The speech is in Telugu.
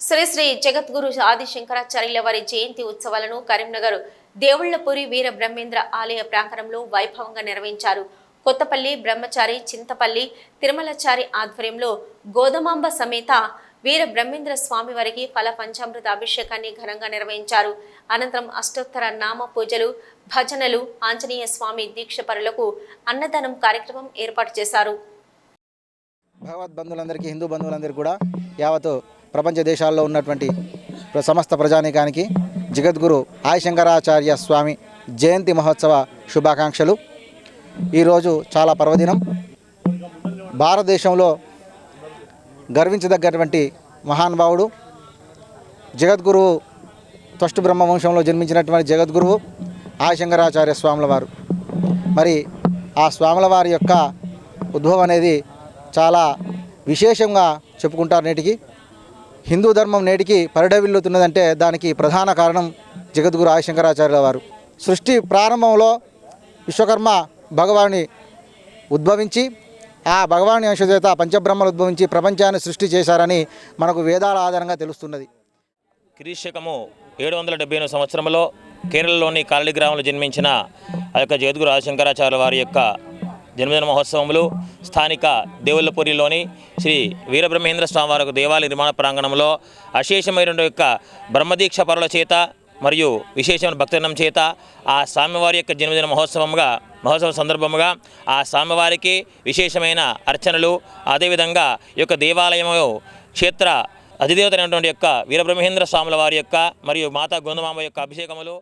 శ్రీ శ్రీ జగద్గురు ఆది శంకరాచార్యుల వారి జయంతి ఉత్సవాలను కరీంనగర్ దేవుళ్ళపూరి వీర బ్రహ్మేంద్ర ఆలయ ప్రాంగణంలో వైభవంగా నిర్వహించారు. కొత్తపల్లి బ్రహ్మచారి చింతపల్లి తిరుమలచారి ఆధ్వర్యంలో గోధమాంబ సమేత వీర బ్రహ్మేంద్ర స్వామి వారికి ఫల పంచామృత అభిషేకాన్ని ఘనంగా నిర్వహించారు. అనంతరం అష్టోత్తర నామ పూజలు భజనలు ఆంజనేయ స్వామి దీక్షపరులకు అన్నదానం కార్యక్రమం ఏర్పాటు చేశారు. భగవద్ బంధువులందరికీ హిందూ బంధువులందరికీ కూడా యావత్ ప్రపంచ దేశాల్లో ఉన్నటువంటి ప్ర- సమస్త ప్రజానీకానికి జగద్గురు ఆయశంకరాచార్య స్వామి జయంతి మహోత్సవ శుభాకాంక్షలు. ఈరోజు చాలా పర్వదినం. భారతదేశంలో గర్వించదగ్గటువంటి మహానుభావుడు జగద్గురువు త్వష్టు బ్రహ్మ వంశంలో జన్మించినటువంటి జగద్గురువు ఆదిశంకరాచార్య స్వాముల వారు మరి ఆ స్వాముల వారి యొక్క ఉద్భవం అనేది చాలా విశేషంగా చెప్పుకుంటారు నేటికి. హిందూ ధర్మం నేటికి పరిడవిల్లుతున్నదంటే దానికి ప్రధాన కారణం జగద్గురు ఆదిశంకరాచార్యుల వారు. సృష్టి ప్రారంభంలో విశ్వకర్మ భగవాని ఉద్భవించి ఆ భగవాని అంశచేత పంచబ్రహ్మలు ఉద్భవించి ప్రపంచాన్ని సృష్టి చేశారని మనకు వేదాల ఆధారంగా తెలుస్తున్నది. క్రీశకము ఏడు వందల డెబ్బై ఎనిమిది సంవత్సరంలో కేరళలోని కాలడి గ్రామంలో జన్మించిన ఆ యొక్క జగద్గురు ఆదిశంకరాచార్య వారి యొక్క జన్మదిన మహోత్సవములు స్థానిక దేవుళ్ళపూరిలోని శ్రీ వీరబ్రహ్మేంద్ర స్వామివారి దేవాలయ నిర్మాణ ప్రాంగణంలో అశేషమైన యొక్క బ్రహ్మదీక్ష పరుల చేత మరియు విశేషమైన భక్తజనం చేత ఆ స్వామివారి యొక్క జన్మదిన మహోత్సవంగా మహోత్సవం సందర్భముగా ఆ స్వామివారికి విశేషమైన అర్చనలు అదేవిధంగా ఈ యొక్క దేవాలయము క్షేత్ర అధిదేవత అయినటువంటి యొక్క వీరబ్రహ్మేంద్ర స్వాముల వారి యొక్క మరియు మాతా గోందమాంబ యొక్క అభిషేకములు